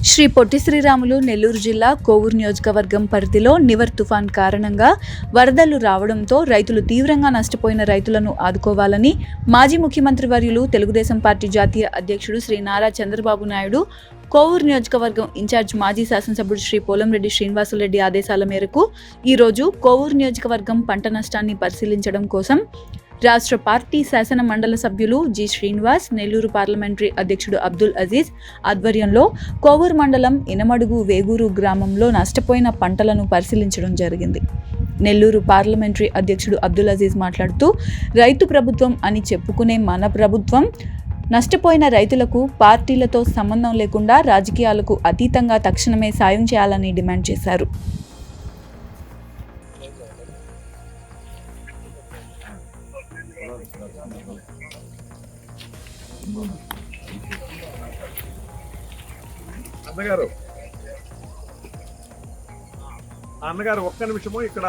శ్రీ పొట్టి శ్రీరాములు నెల్లూరు జిల్లా కోవూరు నియోజకవర్గం పరిధిలో నివర్ తుఫాన్ కారణంగా వరదలు రావడంతో రైతులు తీవ్రంగా నష్టపోయిన రైతులను ఆదుకోవాలని మాజీ ముఖ్యమంత్రి వర్యులు తెలుగుదేశం పార్టీ జాతీయ అధ్యక్షుడు శ్రీ నారా చంద్రబాబు నాయుడు కోవూరు నియోజకవర్గం ఇన్ఛార్జ్ మాజీ శాసనసభ్యుడు శ్రీ పోలంరెడ్డి శ్రీనివాసులరెడ్డి ఆదేశాల మేరకు ఈరోజు కోవూరు నియోజకవర్గం పంట నష్టాన్ని పరిశీలించడం కోసం రాష్ట్ర పార్టీ శాసన మండల సభ్యులు జి శ్రీనివాస్ నెల్లూరు పార్లమెంటరీ అధ్యక్షుడు అబ్దుల్ అజీజ్ ఆధ్వర్యంలో కోవూరు మండలం ఇనమడుగు వేగూరు గ్రామంలో నష్టపోయిన పంటలను పరిశీలించడం జరిగింది. నెల్లూరు పార్లమెంటరీ అధ్యక్షుడు అబ్దుల్ అజీజ్ మాట్లాడుతూ రైతు ప్రభుత్వం అని చెప్పుకునే మన ప్రభుత్వం నష్టపోయిన రైతులకు పార్టీలతో సంబంధం లేకుండా రాజకీయాలకు అతీతంగా తక్షణమే సాయం చేయాలని డిమాండ్ చేశారు. అన్నగారు. అన్నగారు ఒక్క నిమిషము ఇక్కడ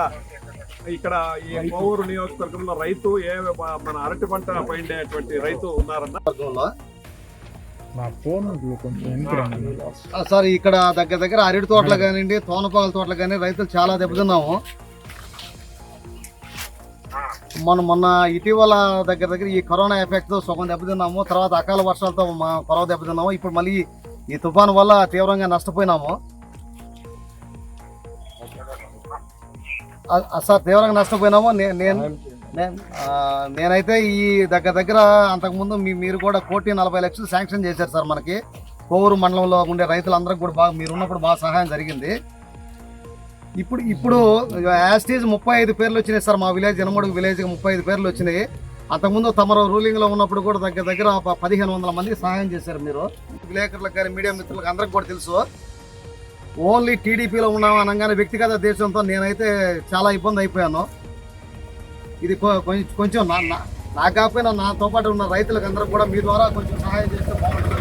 ఇక్కడ ఈ కోవూరు నియోజకవర్గంలో రైతు ఏ మన అరటి పంట పండేటువంటి రైతు ఉన్నారన్న? నా ఫోన్ సార్ ఇక్కడ దగ్గర దగ్గర అరటి తోటలు కానివ్వండి తోనపాల తోటలు కానీ రైతులు చాలా దెబ్బతిన్నాము. మనం మొన్న ఇటీవల దగ్గర దగ్గర ఈ కరోనా ఎఫెక్ట్తో సగం దెబ్బతిన్నాము తర్వాత అకాల వర్షాలతో మా కొరవ దెబ్బతిన్నాము ఇప్పుడు మళ్ళీ ఈ తుఫాను వల్ల తీవ్రంగా నష్టపోయినాము. సార్ తీవ్రంగా నష్టపోయినాము. నే- నేను నేనైతే ఈ దగ్గర దగ్గర అంతకుముందు మీ మీరు కూడా కోటి నలభై లక్షలు శాంక్షన్ చేశారు సార్ మనకి. కోవూరు మండలంలో ఉండే రైతులందరికీ కూడా బాగా మీరు ఉన్నప్పుడు బాగా సహాయం జరిగింది. ఇప్పుడు ఇప్పుడు యాస్టీజ్ ముప్పై ఐదు పేర్లు వచ్చినాయి సార్ మా విలేజ్ జనమడుగు విలేజ్కి ముప్పై ఐదు పేర్లు వచ్చినాయి. అంతకుముందు తమరు రూలింగ్లో ఉన్నప్పుడు కూడా దగ్గర దగ్గర పదిహేను వందల మందికి సహాయం చేశారు మీరు. విలేకరులకు కానీ మీడియా మిత్రులకు అందరికి కూడా తెలుసు. ఓన్లీ టీడీపీలో ఉన్నాం అనగానే వ్యక్తిగత దేశంతో నేనైతే చాలా ఇబ్బంది అయిపోయాను. ఇది కొ- కొంచెం కొంచెం నా నా- నాకు కాకపోయినా నాతో పాటు ఉన్న రైతులకు అందరూ కూడా మీ ద్వారా కొంచెం సహాయం చేస్తే బాగుంటుంది.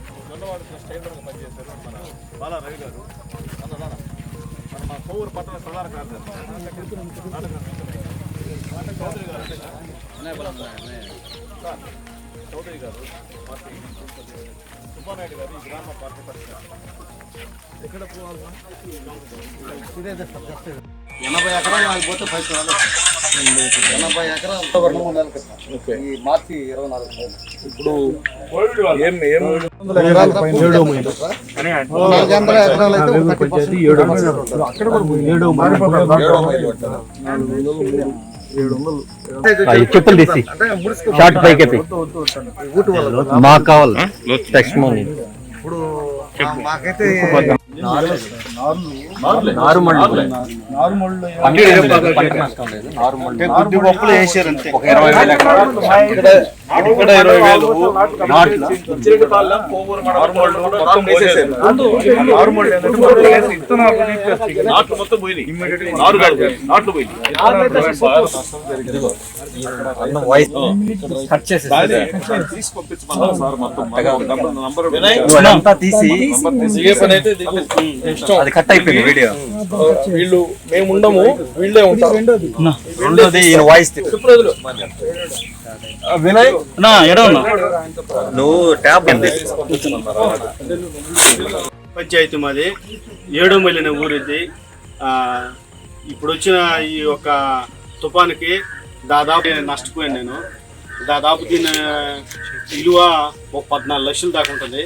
అది చేస్తున్నాం సార్ బాలా రవి గారు. మన మా కోవూరు పట్టణ ప్రధాన కార్యదర్శి. చౌదరి గారు పార్టీ సుబ్బానాయుడు గారు ఈ గ్రామ పార్టీ పరిష్కారం ఎక్కడ పోవాలి ఎనభై ఎకరాలు నాకు పోతే పది ఎకరాలు ఎనభై ఎకరాలు రెండు మూడు నెలల. ఈ మార్చి ఇరవై నాలుగు ఇప్పుడు ఏం ఏం నాలుగు వందల ఎకరాలు అయితే ఒక 30% అక్కడ కూడా ఏడు చెప్పులు తీసి. షార్ట్ పైకి. మాకు కావాలి. టెక్స్ట్ మనీ ఇప్పుడు మా- మాకైతే ఒక తీసి పంపించమన్నారు సార్ మొత్తం నంబర్- నంబర్ అంతా తీసి నంబర్ తీసి ఏ పని అయితే ఇది- అది కట్ అయిపోయింది. వీడియో. వీళ్ళు మేము ఉండము వీళ్ళే ఉంటారు. రెండోది. ఈయన వాయిస్ వినయ్ నువ్వు ట్యాబ్ ఉంది పంచాయతీ మాది ఏడో మల్లిన ఊరిది. ఆ, ఇప్పుడు వచ్చిన ఈ యొక్క తుఫానుకి దాదాపు నేను నష్టపోయాను నేను. దాదాపు దీని విలువ ఒక పద్నాలుగు లక్షలు దాకా ఉంటుంది.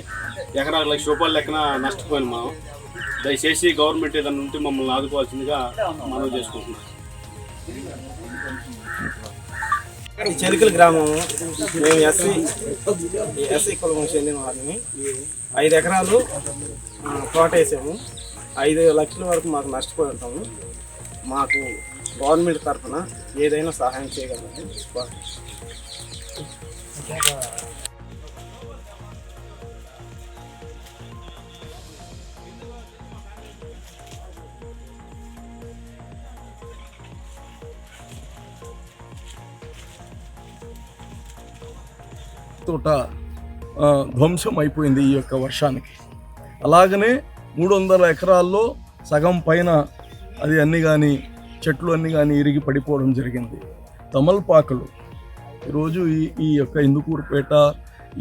ఎకరాకు లక్ష రూపాయల లెక్కన నష్టపోయాను మనం. దయచేసి గవర్నమెంట్ ఏదైనా ఉంటే మమ్మల్ని ఆదుకోవాల్సిందిగా మనవి చేసుకుంటున్నాం. చెరుకుల గ్రామం మేము ఎస్సీ ఎస్సీ కులం చెందిన వాళ్ళని ఐదు ఎకరాలు తోట వేసాము ఐదు లక్షల వరకు మాకు నష్టపోయి ఉంటాము. మాకు గవర్నమెంట్ తరఫున ఏదైనా సహాయం చేయగలము తోట ధ్వంసం అయిపోయింది ఈ యొక్క వర్షానికి. అలాగనే మూడు వందల ఎకరాల్లో సగం పైన అది అన్నీ కానీ చెట్లు అన్నీ కానీ ఇరిగి పడిపోవడం జరిగింది. తమల్పాకులు ఈరోజు ఈ ఈ యొక్క ఇందుకూరుపేట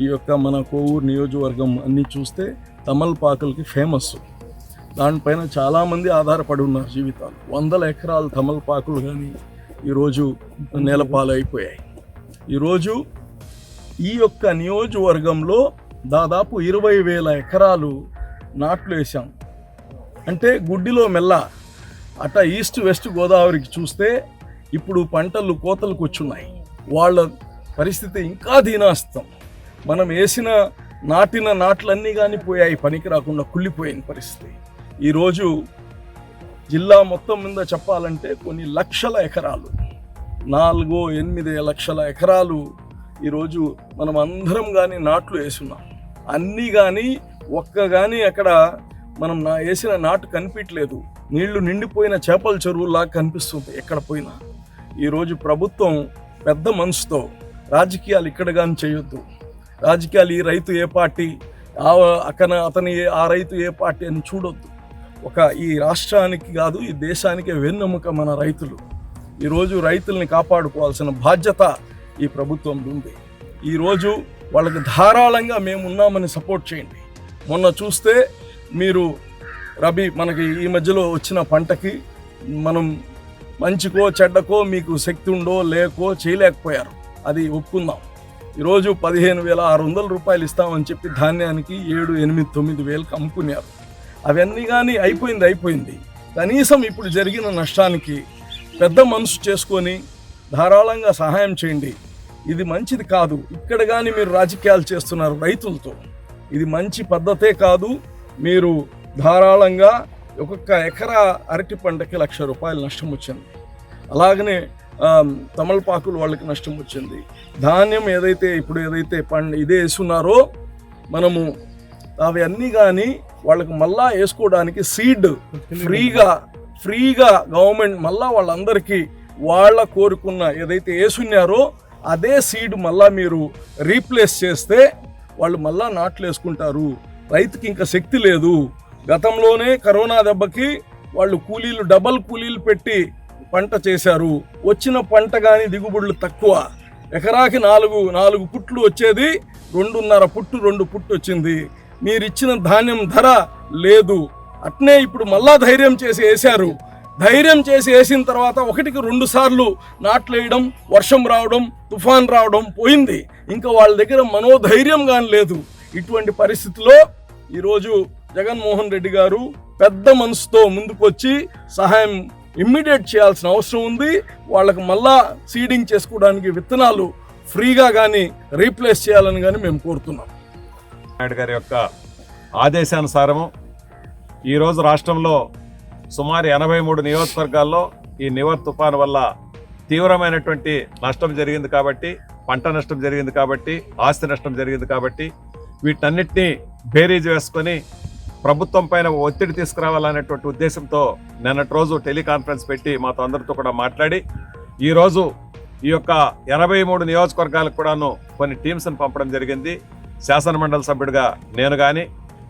ఈ యొక్క మన కోవూరు నియోజకవర్గం అన్నీ చూస్తే తమల్పాకులకి ఫేమస్. దానిపైన చాలామంది ఆధారపడి ఉన్నారు జీవితాలు. వందల ఎకరాలు తమలపాకులు కానీ ఈరోజు నేలపాలైపోయాయి. ఈరోజు ఈ యొక్క నియోజకవర్గంలో దాదాపు ఇరవై వేల ఎకరాలు నాట్లు వేసాం అంటే గుడ్డిలో మెల్ల. అట ఈస్ట్ వెస్ట్ గోదావరికి చూస్తే ఇప్పుడు పంటలు కోతలకు వచ్చున్నాయి వాళ్ళ పరిస్థితి ఇంకా దీనాస్తం. మనం వేసిన నాటిన నాట్లన్నీ కానీ పోయాయి పనికి రాకుండా కుళ్ళిపోయిన పరిస్థితి. ఈరోజు జిల్లా మొత్తం మీద చెప్పాలంటే కొన్ని లక్షల ఎకరాలు. నాలుగో ఎనిమిది లక్షల ఎకరాలు ఈరోజు మనం అందరం కానీ నాట్లు వేసున్నాం. అన్నీ కానీ ఒక్క కానీ అక్కడ మనం నా వేసిన నాటు కనిపించలేదు నీళ్ళు నిండిపోయిన చేపల చెరువులాగా కనిపిస్తుంది ఎక్కడ పోయినా. ఈరోజు ప్రభుత్వం పెద్ద మనసుతో రాజకీయాలు ఇక్కడ కానీ చేయొద్దు. రాజకీయాలు ఈ రైతు ఏ పార్టీ ఆ అక్కన అతని ఆ రైతు ఏ పార్టీ అని చూడొద్దు. ఒక ఈ రాష్ట్రానికి కాదు ఈ దేశానికి వెన్నెముక మన రైతులు. ఈరోజు రైతుల్ని కాపాడుకోవాల్సిన బాధ్యత ఈ ప్రభుత్వం ఉంది. ఈరోజు వాళ్ళకి ధారాళంగా మేము ఉన్నామని సపోర్ట్ చేయండి. మొన్న చూస్తే మీరు రబీ మనకి ఈ మధ్యలో వచ్చిన పంటకి మనం మంచికో చెడ్డకో మీకు శక్తి ఉండో లేకో చేయలేకపోయారు. అది ఒప్పుకుందాం. ఈరోజు పదిహేను వేల ఆరు వందల రూపాయలు ఇస్తామని చెప్పి ధాన్యానికి ఏడు ఎనిమిది తొమ్మిది వేలకు అమ్ముకున్నారు. అవన్నీ కానీ అయిపోయింది అయిపోయింది. కనీసం ఇప్పుడు జరిగిన నష్టానికి పెద్ద మనసు చేసుకొని ధారాళంగా సహాయం చేయండి. ఇది మంచిది కాదు. ఇక్కడ కానీ మీరు రాజకీయాలు చేస్తున్నారు రైతులతో. ఇది మంచి పద్ధతే కాదు. మీరు ధారాళంగా ఒక్కొక్క ఎకరా అరటి పంటకి లక్ష రూపాయలు నష్టం వచ్చింది. అలాగనే తమలపాకులు వాళ్ళకి నష్టం వచ్చింది. ధాన్యం ఏదైతే ఇప్పుడు ఏదైతే పంట ఇదే వేసున్నారో మనము అవి అన్నీ కానీ వాళ్ళకి మళ్ళా వేసుకోవడానికి సీడ్ ఫ్రీగా ఫ్రీగా గవర్నమెంట్ మళ్ళా వాళ్ళందరికీ వాళ్ళ కోరుకున్న ఏదైతే వేసున్నారో అదే సీడ్ మళ్ళా మీరు రీప్లేస్ చేస్తే వాళ్ళు మళ్ళా నాట్లు వేసుకుంటారు. రైతుకి ఇంకా శక్తి లేదు. గతంలోనే కరోనా దెబ్బకి వాళ్ళు కూలీలు డబల్ కూలీలు పెట్టి పంట చేశారు. వచ్చిన పంట కానీ దిగుబడులు తక్కువ. ఎకరాకి నాలుగు నాలుగు పుట్లు వచ్చేది రెండున్నర పుట్టు రెండు పుట్టు వచ్చింది. మీరు ఇచ్చిన ధాన్యం ధర లేదు. అట్నే ఇప్పుడు మళ్ళా ధైర్యం చేసి వేశారు. ధైర్యం చేసి వేసిన తర్వాత ఒకటికి రెండు సార్లు నాట్లు వేయడం వర్షం రావడం తుఫాన్ రావడం పోయింది. ఇంకా వాళ్ళ దగ్గర మనోధైర్యం కానీ లేదు. ఇటువంటి పరిస్థితిలో ఈరోజు జగన్మోహన్ రెడ్డి గారు పెద్ద మనసుతో ముందుకొచ్చి సహాయం ఇమ్మీడియట్ చేయాల్సిన అవసరం ఉంది. వాళ్ళకి మళ్ళా సీడింగ్ చేసుకోవడానికి విత్తనాలు ఫ్రీగా కానీ రీప్లేస్ చేయాలని కానీ మేము కోరుతున్నాం. నాయుడు గారి యొక్క ఆదేశానుసారము ఈరోజు రాష్ట్రంలో సుమారు ఎనభై మూడు నియోజకవర్గాల్లో ఈ నివర్ తుఫాను వల్ల తీవ్రమైనటువంటి నష్టం జరిగింది కాబట్టి పంట నష్టం జరిగింది కాబట్టి ఆస్తి నష్టం జరిగింది కాబట్టి వీటన్నిటినీ బేరీజ్ వేసుకొని ప్రభుత్వం పైన ఒత్తిడి తీసుకురావాలనేటువంటి ఉద్దేశంతో నిన్నటి రోజు టెలికాన్ఫరెన్స్ పెట్టి మాతో అందరితో కూడా మాట్లాడి ఈరోజు ఈ యొక్క ఎనభై మూడు నియోజకవర్గాలకు కూడాను కొన్ని టీమ్స్ని పంపడం జరిగింది. శాసనమండలి సభ్యుడిగా నేను కానీ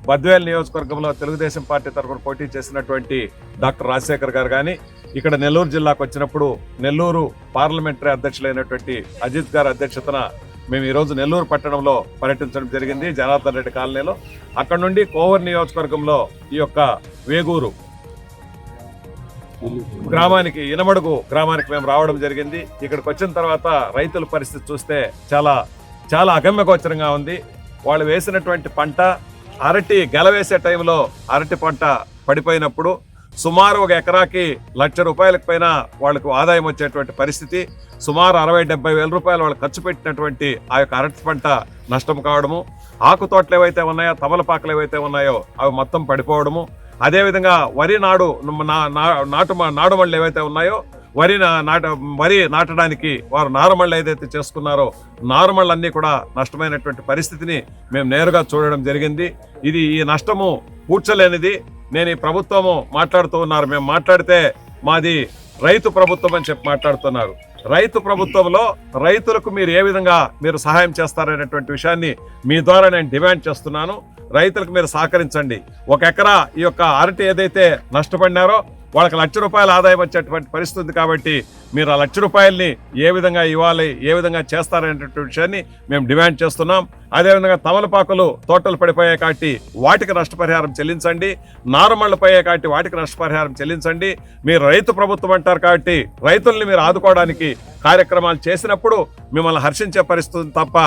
బద్వేల్ నియోజకవర్గంలో తెలుగుదేశం పార్టీ తరఫున పోటీ చేసినటువంటి డాక్టర్ రాజశేఖర్ గారు కానీ ఇక్కడ నెల్లూరు జిల్లాకు వచ్చినప్పుడు నెల్లూరు పార్లమెంటరీ అధ్యక్షులైనటువంటి అజిత్ గారి అధ్యక్షతన మేము ఈరోజు నెల్లూరు పట్టణంలో పర్యటించడం జరిగింది జనార్దన్ రెడ్డి కాలనీలో. అక్కడ నుండి కోవర్ నియోజకవర్గంలో ఈ యొక్క వేగూరు గ్రామానికి ఇనమడుగు గ్రామానికి మేము రావడం జరిగింది. ఇక్కడికి వచ్చిన తర్వాత రైతుల పరిస్థితి చూస్తే చాలా చాలా అగమ్యగోచరంగా ఉంది. వాళ్ళు వేసినటువంటి పంట అరటి గెలవేసే టైంలో అరటి పంట పడిపోయినప్పుడు సుమారు ఒక ఎకరాకి లక్ష రూపాయలకు పైన వాళ్ళకు ఆదాయం వచ్చేటువంటి పరిస్థితి. సుమారు అరవై డెబ్బై వేల రూపాయలు వాళ్ళు ఖర్చు పెట్టినటువంటి ఆ యొక్క అరటి పంట నష్టం కావడము. ఆకు తోటలు ఏవైతే ఉన్నాయో తమలపాకులు ఏవైతే ఉన్నాయో అవి మొత్తం పడిపోవడము. అదేవిధంగా వరి నాడు నా- నా- నాటు నాడుమళ్ళు ఏవైతే ఉన్నాయో వరి నా- నాట వరి నాటడానికి వారు నారుమళ్ళు ఏదైతే చేసుకున్నారో నారుమళ్ళన్నీ కూడా నష్టమైనటువంటి పరిస్థితిని మేము నేరుగా చూడడం జరిగింది. ఇది ఈ నష్టము పూడ్చలేనిది. నేను ఈ ప్రభుత్వము మాట్లాడుతూ ఉన్నారు. మేము మాట్లాడితే మాది రైతు ప్రభుత్వం అని చెప్పి మాట్లాడుతున్నారు. రైతు ప్రభుత్వంలో రైతులకు మీరు ఏ విధంగా మీరు సహాయం చేస్తారనేటువంటి విషయాన్ని మీ ద్వారా నేను డిమాండ్ చేస్తున్నాను. రైతులకు మీరు సహకరించండి. ఒక ఎకరా ఈ యొక్క అరటి ఏదైతే నష్టపడినారో వాళ్ళకి లక్ష రూపాయల ఆదాయం వచ్చేటువంటి పరిస్థితి కాబట్టి మీరు ఆ లక్ష రూపాయల్ని ఏ విధంగా ఇవ్వాలి ఏ విధంగా చేస్తారనేటువంటి విషయాన్ని మేము డిమాండ్ చేస్తున్నాం. అదేవిధంగా తమలపాకులు తోటలు పడిపోయాయి కాబట్టి వాటికి నష్టపరిహారం చెల్లించండి. నారుమళ్ళు పోయే కాబట్టి వాటికి నష్టపరిహారం చెల్లించండి. మీరు రైతు ప్రభుత్వం అంటారు కాబట్టి రైతుల్ని మీరు ఆదుకోవడానికి కార్యక్రమాలు చేసినప్పుడు మిమ్మల్ని హర్షించే పరిస్థితి తప్ప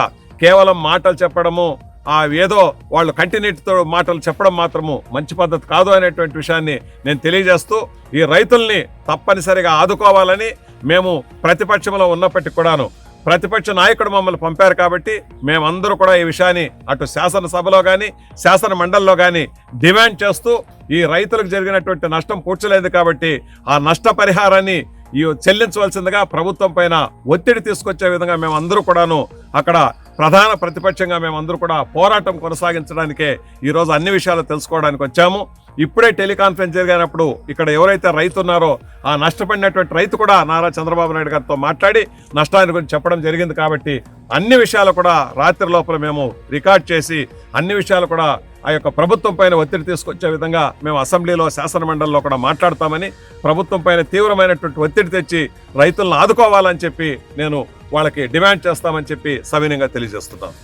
కేవలం మాటలు చెప్పడము ఆ ఏదో వాళ్ళు కంటిన్యూటీతో మాటలు చెప్పడం మాత్రము మంచి పద్ధతి కాదు అనేటువంటి విషయాన్ని నేను తెలియజేస్తూ ఈ రైతుల్ని తప్పనిసరిగా ఆదుకోవాలని మేము ప్రతిపక్షంలో ఉన్నప్పటికీ కూడాను ప్రతిపక్ష నాయకుడు మమ్మల్ని పంపారు కాబట్టి మేమందరూ కూడా ఈ విషయాన్ని అటు శాసనసభలో కానీ శాసన మండలిలో కానీ డిమాండ్ చేస్తూ ఈ రైతులకు జరిగినటువంటి నష్టం పూడ్చలేదు కాబట్టి ఆ నష్టపరిహారాన్ని ఈ చెల్లించవలసిందిగా ప్రభుత్వం పైన ఒత్తిడి తీసుకొచ్చే విధంగా మేమందరూ కూడాను అక్కడ ప్రధాన ప్రతిపక్షంగా మేమందరూ కూడా పోరాటం కొనసాగించడానికే ఈరోజు అన్ని విషయాలు తెలుసుకోవడానికి వచ్చాము. ఇప్పుడే టెలికాన్ఫరెన్స్ జరిగినప్పుడు ఇక్కడ ఎవరైతే రైతు ఉన్నారో ఆ నష్టపడినటువంటి రైతు కూడా నారా చంద్రబాబు నాయుడు గారితో మాట్లాడి నష్టాన్ని గురించి చెప్పడం జరిగింది కాబట్టి అన్ని విషయాలు కూడా రాత్రి లోపల మేము రికార్డ్ చేసి అన్ని విషయాలు కూడా ఆ యొక్క ప్రభుత్వం పైన ఒత్తిడి తీసుకొచ్చే విధంగా మేము అసెంబ్లీలో శాసనమండలిలో కూడా మాట్లాడతామని ప్రభుత్వం పైన తీవ్రమైనటువంటి ఒత్తిడి తెచ్చి రైతులను ఆదుకోవాలని చెప్పి నేను వాళ్ళకి డిమాండ్ చేస్తామని చెప్పి సవినయంగా తెలియజేస్తున్నాను